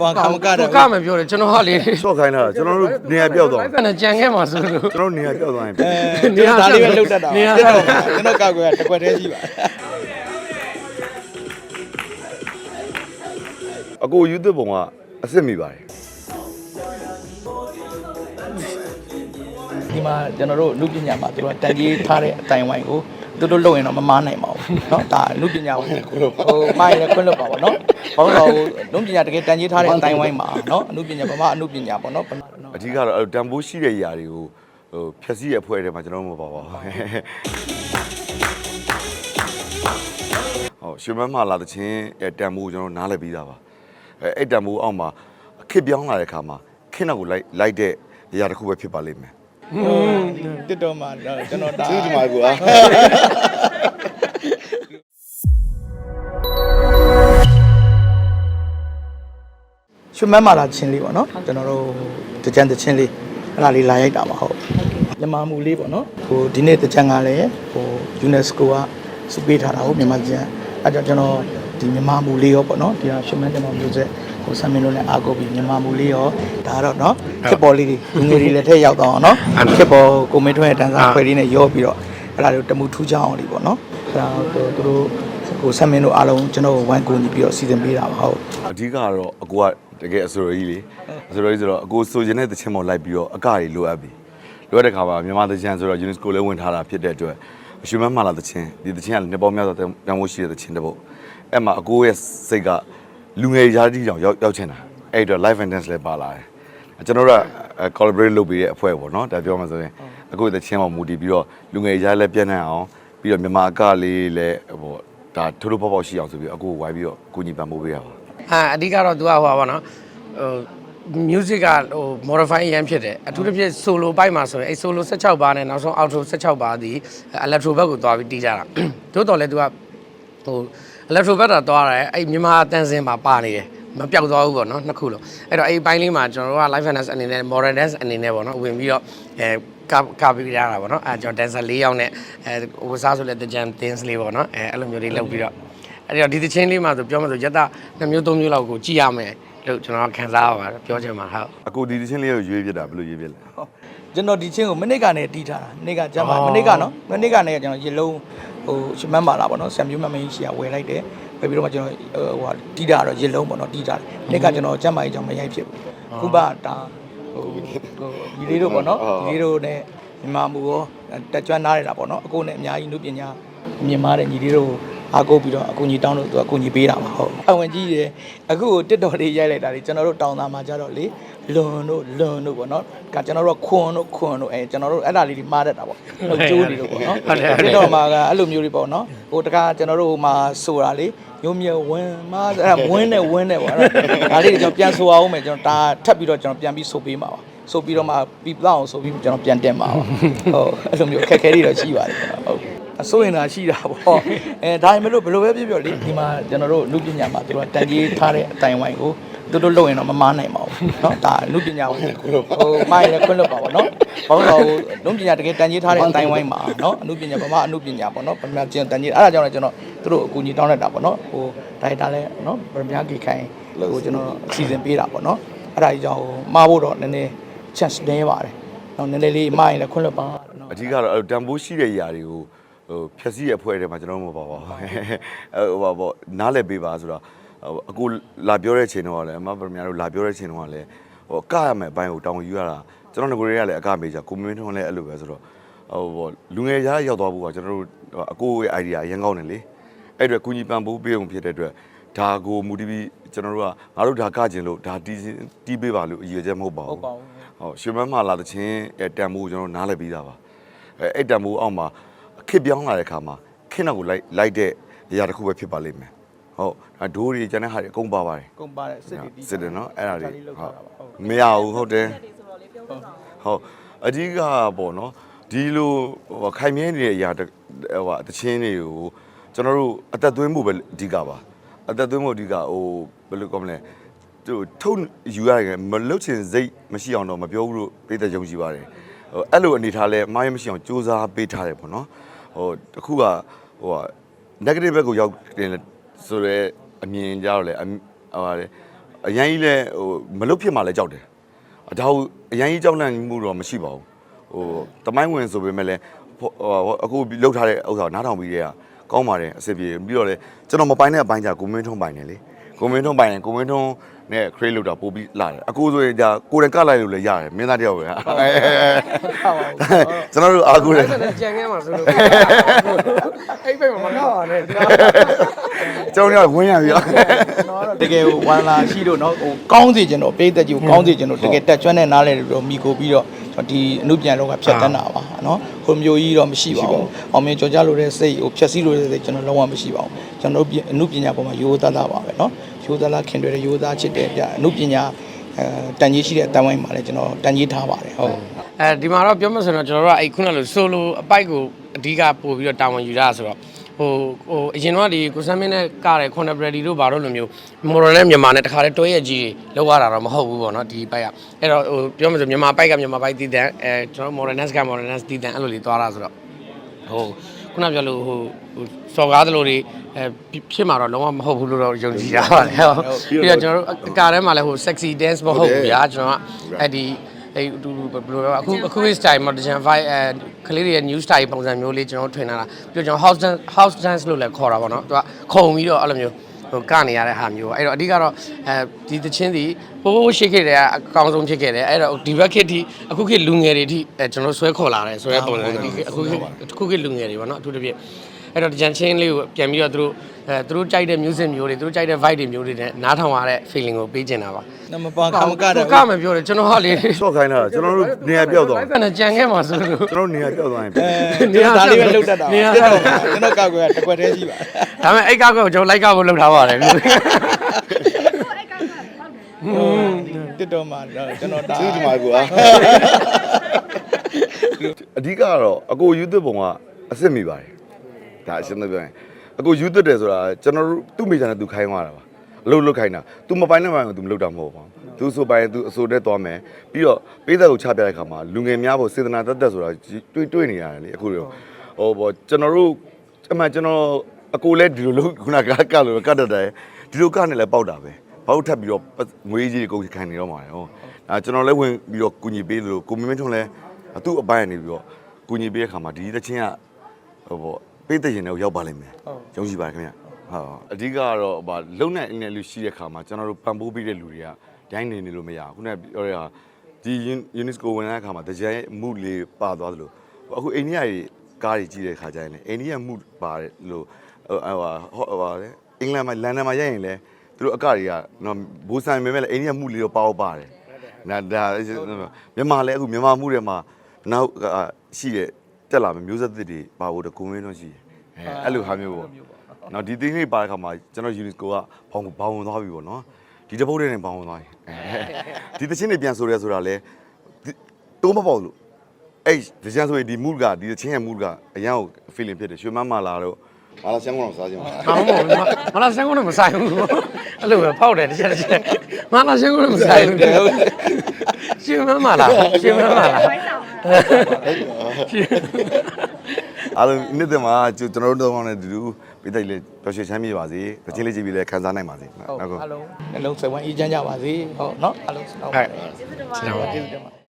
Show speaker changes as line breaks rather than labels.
ပါကမကတဲ့
ကမပြောတယ်ကျွန်တော်ကလေ
ရှော့ခိုင်းတာကျွန်တော်တို့နေရာပြောက်သွား
ဘယ်နဲ့ကြံခဲ့မှာဆိုလို့
ကျွန်တော်တို့နေရာပြောက်သွားရင်
အဲဒါလေးပဲလုတ်တတ်တာ
နေရာ
ကျွန်တော်ကျွန်တော်ကောက်ကွယ်တစ်ခွက်တည်းရှိပါ
အကိုယူသစ်ပုံကအစ်စ်မိပါတယ်
ဒီမှာကျွန်တော်တို့လူပညာမှာသူကတန်ကြီးထားတဲ့အတိုင်ဝိုင်းကို သူတို့လုပ်ရင်တော့မမားနိုင်ပါဘူးเนาะဒါလူပညာကိုဟိုမိုင်းလည်းခွင့်လွတ်ပါပါเนาะဘောင်းတော်လူပညာတကယ်တန်ကြီးထားတဲ့အတိုင်ဝိုင်းမှာเนาะအမှုပညာဗမာအမှုပညာပေါ့เนาะ
အဓိကတော့အဲ့လိုတန်ဖိုးရှိတဲ့ຢာတွေကိုဟိုဖြက်စီးရဲ့အဖွဲ့ထဲမှာကျွန်တော်တို့မပါပါဘူးဟုတ်ရှင်မမလာတဲ့ချင်းတန်ဖိုးကျွန်တော်နားလည်ပြီးသားပါအဲအဲ့တန်ဖိုးအောက်မှာခစ်ပြောင်းလာတဲ့ခါမှာခင်းတော့ကိုလိုက်လိုက်တဲ့ຢာတစ်ခုပဲဖြစ်ပါလိမ့်မယ်
တစ်တော်မှာကျွန်တော်ဒါ
ကျေးဇူးတင်ပါကွာ
ရွှေမန်းမာလာချင်းလေးပေါ့နော်ကျွန်တော်တို့တကြံတချင်းလေးအဲ့ဒါလေးလာရိုက်တာပါဟုတ်မြန်မာမူလေးပေါ့နော်ဟိုဒီနေ့တကြံကလည်းဟို UNESCO ကစုပေးထားတာဟုတ်မြန်မာကျန်အဲ့ကြောင့်ကျွန်တော် ဒီမြန်မာမူလေးရောပေါ့နော်ဒီဟာရွှေမန်းကျွန်တော်မျိုးဆက်ဟိုဆမ်မင်းတို့လည်းအားကိုးပြီးမြန်မာမူလေးရောဒါတော့နော်ခက်ပေါ်လေးတွေလူငယ်တွေလည်းထည့်ရောက်တော့အောင်နော်ခက်ပေါ်ကိုမင်းထွန်းရဲ့တန်းစားခွဲလေးနဲ့ရောပြီးတော့အဲ့ဒါတွေတမှုထူးခြားအောင်လေးပေါ့နော်အဲ့ဒါတော့သူတို့ဟိုဆမ်မင်းတို့အားလုံးကျွန်တော်ဝိုင်းကူညီပြီးတော့စီစဉ်ပေးတာပါဟုတ်
အဓိကကတော့အကိုကတကယ်အစိုးရကြီးလေအစိုးရကြီးဆိုတော့အကိုဆိုချင်တဲ့တခြင်းပေါ်လိုက်ပြီးတော့အကတွေလိုအပ်ပြီလိုအပ်တဲ့ခါမှာမြန်မာတခြင်းဆိုတော့ UNESCO လည်းဝင်ထားတာဖြစ်တဲ့အတွက်အရှင်မမှလာတခြင်းဒီတခြင်းကလည်းနှစ်ပေါင်းများစွာတန်ဖိုးရှိတဲ့တခြင်းတစ်ပုတ် အဲ့မှာအကိုရဲ့စိတ်ကလူငယ်ရာတီတောင်ရောက်ရောက်ချင်တာအဲ့တော့ live and dance လည်းပါလာတယ်ကျွန်တော်တို့က collaborate လုပ်ပြီးတဲ့အဖွဲ့ပေါ့နော်ဒါပြောမှဆိုရင်အခုတခြင်းပေါ်မူတည်ပြီးတော့လူငယ်ရာလည်းပြည့်နိုင်အောင်ပြီးတော့မြန်မာအကလေးလည်းဟိုဒါထိုးထိုးပေါက်ပေါက်ရှိအောင်ဆိုပြီးအကိုဝိုင်းပြီးတော့ကိုညီပံပိုးပေးရပါ
အာအဓိကတော့ तू ကဟိုပါဗောနော်ဟို music ကဟို modify အရင်ဖြစ်တယ်အထူးသဖြင့် solo ပိုက်မှာဆိုရင်အဲ solo 16ပါးနဲ့နောက်ဆုံး outro 16ပါးဒီ electro ဘက်ကိုသွားပြီးတီးကြတာသို့တော်လည်း तू ကဟို electro ဘက်တော့သွားတယ်အဲ့မြန်မာတန်စင်မှာပါနေတယ်မပြောက်သွားဘူးပေါ့နော်နှစ်ခုလုံးအဲ့တော့အဲ့ဒီပိုင်းလေးမှာကျွန်တော်တို့က live finance အနေနဲ့ modern dance အနေနဲ့ပေါ့နော်ဝင်ပြီးတော့အဲကကပြီးရတာပေါ့နော်အဲကျွန်တော် dancer ၄ယောက်နဲ့အဲဝစားဆိုလဲတကြံ dance လေးပေါ့နော်အဲအဲ့လိုမျိုးလေးလုပ်ပြီးတော့အဲ့တော့ဒီသချင်းလေးမှာဆိုပြောမှဆိုရက်တာနှစ်မျိုးသုံးမျိုးလောက်ကိုကြည့်ရမယ်လို့ကျွန်တော်ခံစားရပါတယ်ပြောချင်ပါဟုတ်
အကိုဒီတချင်းလေးကိုရွေးပြတာဘယ်လိုရွေးပြလဲ
ဟုတ်ကျွန်တော်ဒီချင်းကိုမနစ်ကနေတီးထားတာမနစ်ကကျမ်းပါမနစ်ကနော်မနစ်ကနေကျွန်တော်ရေလုံး ဟိုရှမန်းပါလာပေါ့နော်ဆံပြူးမမင်းရှိရဝယ်လိုက်တယ်ဝယ်ပြီးတော့မှကျွန်တော်ဟိုဟာတီးတာတော့ရေလုံးပေါ့နော်တီးထားတယ်မနစ်ကကျွန်တော်ကျမ်းပါကြီးကြောင့်မရိုက်ဖြစ်ဘူးခုပါဒါဟိုဟိုဒီလေးတို့ပေါ့နော်ဒီလေးတို့နဲ့မြန်မာမူရောတက်ကြွနားရတာပေါ့နော်အခုနဲ့အများကြီးနုပညာမြင်မာတဲ့ညီလေးတို့ အားကိုးပြီးတော့အကူညီတောင်းလို့သူအကူညီပေးတာပါဟုတ်အဝင်ကြီးတယ်အခုတစ်တော်လေးရိုက်လိုက်တာလေကျွန်တော်တို့တောင်းသားမှာကြတော့လေလွန်တို့လွန်တို့ပေါ့နော်ကကျွန်တော်တို့ခွန်တို့ခွန်တို့အဲကျွန်တော်တို့အဲ့ဒါလေးတွေမှားတတ်တာပေါ့ဟုတ်ကျိုးနေလို့ပေါ့နော်တစ်တော်မှာကအဲ့လိုမျိုးတွေပေါ့နော်ဟိုတခါကျွန်တော်တို့ဟိုမှာဆိုတာလေညုံမြဝင်းမှာအဲ့ဒါဝင်းနဲ့ဝင်းနဲ့ပေါ့အဲ့ဒါလေးတွေကျွန်တော်ပြန်ဆိုအောင်မယ်ကျွန်တော်ဒါထပ်ပြီးတော့ကျွန်တော်ပြန်ပြီးဆိုပေးမှာပါဆိုပြီးတော့မှပြီးတော့အောင်ဆိုပြီးကျွန်တော်ပြန်တက်မှာပါဟုတ်အဲ့လိုမျိုးအခက်အခဲတွေတော့ရှိပါတယ်ဟုတ် အစိုးရင်သာရှိတာပေါ့အဲဒါပေမဲ့လို့ဘယ်လိုပဲပြောပြောလေဒီမှာကျွန်တော်တို့လူပညာမှာသူတို့တန်ကြီးထားတဲ့အတိုင်ဝိုင်းကိုသူတို့လုပ်ရင်တော့မမားနိုင်ပါဘူးเนาะဒါလူပညာကိုဟိုမိုင်းလည်းခွင့်လွတ်ပါပါเนาะဘောင်းတော်လူပညာတကယ်တန်ကြီးထားတဲ့အတိုင်ဝိုင်းမှာเนาะအမှုပညာဗမာအမှုပညာပေါ့เนาะဗမာကျန်တန်ကြီးအဲ့ဒါကြောင့်လည်းကျွန်တော်သူတို့အကူအညီတောင်းလိုက်တာပေါ့เนาะဟိုဒါရိုက်တာလည်းเนาะဗမာကြီးခိုင်ဟိုကျွန်တော်အစီအစဉ်ပေးတာပေါ့เนาะအဲ့ဒါကြီးကြောင့်ဟိုမှားဖို့တော့နည်းနည်း chance နည်းပါတယ်เนาะနည်းနည်းလေးမှားရင်လည်းခွင့်လွတ်ပါเนาะ
အဓိကတော့အဲ့လိုတန်ဖိုးရှိတဲ့ຢာတွေကို ဟိုဖြက်စီးရဲ့အဖွဲ့ထဲမှာကျွန်တော်တို့မပါပါဘူးအဲဟိုပါပေါ့နားလည်ပေးပါဆိုတော့ဟိုအကိုလာပြောတဲ့ချိန်တော့လည်းအမဗမာတို့လာပြောတဲ့ချိန်တော့လည်းဟိုကရမယ်အပိုင်းကိုတောင်းယူရတာကျွန်တော်ငကိုတွေကလည်းအကမေးကြကိုမင်းထွန်းလည်းအဲ့လိုပဲဆိုတော့ဟိုပေါ့လူငယ်ရားရောက်သွားဖို့ကကျွန်တော်တို့အကိုရဲ့ idea အရင်ကောင်းတယ်လေအဲ့အတွက်ကုညီပံပိုးပေးအောင်ဖြစ်တဲ့အတွက်ဒါကိုမူတည်ပြီးကျွန်တော်တို့ကငါတို့ဒါကကျင်လို့ဒါတီးတီးပေးပါလို့အရေးချက်မဟုတ်ပါဘူး
ဟုတ်ပါဘူး
ဟုတ်ရွှေမန်းမလာတဲ့ချင်းအဲတန်မိုးကျွန်တော်နားလည်ပြီးသားပါအဲအဲ့တန်မိုးအောက်မှာ ခစ်ပြောင်းလာတဲ့ခါမှာခင်းတော့ကိုလိုက်လိုက်တဲ့အရာတစ်ခုပဲဖြစ်ပါလိမ့်မယ်ဟုတ်ဒါဒိုးတွေကျန်တဲ့ဟာတွေအကုန်ပါပါတယ်
ကုန်ပါတဲ့စစ်တွေတီး
စစ်တယ်နော်အဲ့ဒါတွေ
လောက်
ဟု
ထား
တ်
တာပါဟုတ်
မရဘူးဟုတ်တယ်ဟုတ်အဓိကပေါ့နော်ဒီလိုဟိုခိုင်မြဲနေတဲ့အရာတစ်ဟိုဟာတချင်းတွေကိုကျွန်တော်တို့အသက်သွင်းမှုပဲအဓိကပါအသက်သွင်းမှုအဓိကဟိုဘယ်လိုကောမလဲသူထုတ်ယူရတယ်မလုတ်ချင်စိတ်မရှိအောင်တော့မပြောဘူးလို့ပြည်သက်ယုံကြည်ပါတယ်ဟိုအဲ့လိုအနေထားလဲအမားရမရှိအောင်စူးစမ်းပေးထားတယ်ပေါ့နော် ဟိုတခုကဟိုဟာ negative ဘက်ကိုရောက်တင်လဲဆိုတော့အမြင်ကြတော့လေအဟိုဟာလေအရန်ကြီးလဲဟိုမလုတ်ဖြစ်မှလည်းကြောက်တယ်အဒါကိုအရန်ကြီးကြောက်လန့်မှုတော့မရှိပါဘူးဟိုတမိုင်းဝင်ဆိုပေမဲ့လည်းဟိုအခုလှုပ်ထားတဲ့ဥစ္စာနားထောင်ပြီးတဲ့ကကောင်းပါတယ်အဆင်ပြေပြီးတော့လေကျွန်တော်မပိုင်တဲ့အပိုင်းじゃကိုမင်းထုံးပိုင်တယ်လေကိုမင်းထုံးပိုင်တယ်ကိုမင်းထုံးနဲ့ create လုပ်တာပို့ပြီးလာတယ်အခုဆိုရင်じゃကိုယ်တိုင်ကလိုက်လို့လည်းရတယ်မင်းသားတယောက်ပဲကျွန်တော်တို့အားကိုးတယ်
ကြံခဲ့မှာဆိုလို့အဲ့ဘက်မှာမကောက်ပါနဲ့
ကျွန်တော်တို့ကဝင်းရပြီ
တကယ်ဝမ်းလာရှိလို့နော်ဟိုကောင်းစေချင်တော့ပေးသက်ကြီးကိုကောင်းစေချင်တော့တကယ်တက်ကျွမ်းတဲ့နားလေတော့မိကိုပြီးတော့ဒီအမှုပြန်လောကဖြတ်တန်းတာပါနော်ဟိုမျိုးကြီးတော့မရှိပါဘူးအောင်မြင်ကြော်ကြလို့တဲ့စိတ်ဟိုဖြက်စီးလို့တဲ့စိတ်ကျွန်တော်လုံးဝမရှိပါဘူးကျွန်တော်တို့အမှုပညာပေါ်မှာရိုးသားသားပါပဲနော် ရိုးသားသားခင်တွေရိုးသားချစ်တယ်ပြအမှုပညာအဲတန်ကြီးရှိတဲ့အတန်းဝိုင်းမှာလည်းကျွန်တော်တန်ကြီးထားပါတယ်ဟုတ်
အဲဒီမှာတော့ပြောမှဆိုတော့ကျွန်တော်တို့ကအဲ့ခုနကလို့ solo အပိုက်ကိုအဓိကပို့ပြီးတော့တာဝန်ယူရဆိုတော့ဟိုဟိုအရင်တော့ဒီကိုစမ်းမင်းနဲ့ကတဲ့ contemporary တို့ဘာလို့လိုမျိုး modern နဲ့မြန်မာနဲ့တခါတည်းတွဲရကြီးတွေလောက်ရတာတော့မဟုတ်ဘူးပေါ့နော်ဒီပိုက်ကအဲ့တော့ဟိုပြောမှဆိုမြန်မာပိုက်ကမြန်မာပိုက်တည်တဲ့အဲကျွန်တော် modern က modern တည်တဲ့အဲ့လိုလေးသွားတာဆိုတော့ဟို ခုနပြောလို့ဟိုဟိုစော်ကားသလိုတွေအဲဖြစ်မှာတော့လုံးဝမဟုတ်ဘူးလို့တော့ယုံကြည်ရပါတယ်ဟုတ်ပြီးတော့ကျွန်တော်တို့အကာထဲမှာလည်းဟို sexy dance မဟုတ်ဘူးဗျာကျွန်တော်ကအဲ့ဒီအဲ့တူဘယ်လိုလဲအခုအခု style မှာ design vibe အဲကလေးတွေရဲ့ new style ပုံစံမျိုးလေးကျွန်တော်ထွင်လာတာပြီးတော့ကျွန်တော် house dance house dance လို့လည်းခေါ်တာပေါ့နော်သူကခုံပြီးတော့အဲ့လိုမျိုးဟိုကနေရတဲ့ဟာမျိုးအဲ့တော့အဓိကတော့အဲဒီသချင်းစီ ပိုးပိုးရှိခဲ့တဲ့အကောင်းဆုံးဖြစ်ခဲ့တယ်အဲ့တော့ဒီဘက်ခေတ်ထိအခုခေတ်လူငယ်တွေထိအဲကျွန်တော်ဆွဲခေါ်လာတယ်ဆိုတဲ့ပုံစံဒီအခုခေတ်အခုခေတ်လူငယ်တွေပေါ့နော်အထူးသဖြင့်အဲ့တော့ဒီဂျန်ချင်းလေးကိုပြန်ပြီးတော့သူတို့အဲသူတို့ကြိုက်တဲ့ music မျိုးတွေသူတို့ကြိုက်တဲ့ vibe တွေမျိုးတွေနဲ့နားထောင်ရတဲ့ feeling ကိုပေးချင်တာပါ
နမပါခမကတဲ့
ကမပြောတယ်ကျွန်တော်ဟာလေ
ဆော့ခိုင်းတာကျွန်တော်တို့နေရာပြောက်သွား
အဲ့ဒါနဲ့ကြံခဲ့မှာဆိုလို့
ကျွန်တော်နေရာပြောက်သွားရင်
အဲဒါလေးပဲလှုပ်တတ်တာပါကျွန်တော်ကျွန်တော်ကောက်ကတကွက်တည်းရှိပါ
ဒါပေမဲ့အဲ့ကောက်ကိုကျွန်တော်လိုက်ကောက်ဖို့လုပ်ထားပါတယ်လို့
တစ်တော်မှာကျွန်တော်ဒါ
ကျေးဇူးတင်ပါကွာအဓိကကတော့အကိုယူသွတ်ပုံကအစ်စ်မိပါတယ်ဒါအရှင်းသပြောရင်အကိုယူသွတ်တယ်ဆိုတာကျွန်တော်တို့သူ့မိသားနဲ့သူခိုင်းသွားတာပါအလုပ်လုပ်ခိုင်းတာသူမပိုင်တဲ့ပိုင်းကသူမလုပ်တာမဟုတ်ပါဘူးသူဆိုပိုင်သူအဆိုတဲ့သွားမယ်ပြီးတော့ပေးသက်ကိုချပြတဲ့ခါမှာလူငယ်များဖို့စေတနာတက်တက်ဆိုတာတွေးတွေးနေရတယ်လေအခုတော့ဟိုဘောကျွန်တော်တို့အမှန်ကျွန်တော်အကိုလည်းဒီလိုလုပ်ခုနကကလို့ကတ်တတ်တယ်ဒီလိုကနေလည်းပေါက်တာပဲ ဘောက်ထပ်ပြီးတော့ငွေကြီးကိုခိုင်းနေတော့မှာဟောဒါကျွန်တော်လည်းဝင်ပြီးတော့ကူညီပေးသလိုကိုမင်းမင်းထွန်းလည်းသူ့အပိုင်းနေပြီးတော့ကူညီပေးတဲ့ခါမှာဒီတချင်းကဟိုဘောပေးတဲ့ရင်တော့ရောက်ပါလိမ့်မယ်ယုံကြည်ပါတယ်ခင်ဗျဟုတ်အဓိကကတော့ဗာလုံနဲ့အင်းနဲ့လူရှိတဲ့ခါမှာကျွန်တော်တို့ပံ့ပိုးပေးတဲ့လူတွေကဒိုင်းနေနေလို့မရဘူးခုနကပြောရတာဒီ UNESCO ဝင်တဲ့အခါမှာတကြဲမှုလေးပါသွားသလိုအခုအိန္ဒိယကြီးကားကြီးကြီးတဲ့ခါကျရင်လေအိန္ဒိယမှုပါတယ်လို့ဟိုဟိုဟိုပါလေအင်္ဂလန်မှာလန်ဒန်မှာရရင်လေသူ တို့အကတွေကနော်ဘူဆန်မဲမဲလေအိန္ဒိယမှုလေးတော့ပါတော့ပါတယ်နာဒါမြန်မာလည်းအခုမြန်မာမှုတွေမှာနောက်ရှိတဲ့တက်လာမယ်မျိုးဆက်သစ်တွေပါဖို့တကူမင်းတော့ရှိတယ်အဲအဲ့လိုဟာမျိုးပေါ့နော်ဒီသင်းလေးပါတဲ့ခါမှာကျွန်တော် UNESCO ကဘောင်ဘောင်ဝင်သွားပြီပေါ့နော်ဒီတပုတ်တဲ့နေဘောင်ဝင်သွားပြီဒီသချင်းတွေပြန်ဆိုရဲဆိုတာလဲတိုးမပေါ့လို့အဲ့ဒီကျန်ဆိုရင်ဒီ mood ကဒီချင်းရဲ့ mood ကအရန်ကို feeling ဖြစ်တယ်ရွှေမန်းမာလာတော့ မာလာရှမ်းကောင်စားကြမှာ။
ဘာမှမဟုတ်ဘူး။မလားဆန်းကုန်းနဲ့မဆိုင်ဘူး။အဲ့လိုပဲဖောက်တယ်တစ်ချက်တစ်ချက်။မလားဆန်းကုန်းနဲ့မဆိုင်ဘူး။ရှင်မမလားရှင်မမလား
အားလုံးနေ့တည်းမှာကျွန်တော်တို့တော့နဲ့ဒီလိုပြည်တိုက်လေးပျော်ရွှင်ချမ်းမြေပါစေတချင်းလေးကြည့်ပြီးလဲခံစားနိုင်ပါစေ
ဟုတ်
နောက်
အားလုံးနှလုံးစိတ်ဝမ်းအေးချမ်းကြပါစေဟုတ်နော်အားလုံးဆုတောင်းပါတယ်ကျေးဇူးတင်ပါတယ်ကျေးဇူးတင်ပါတယ်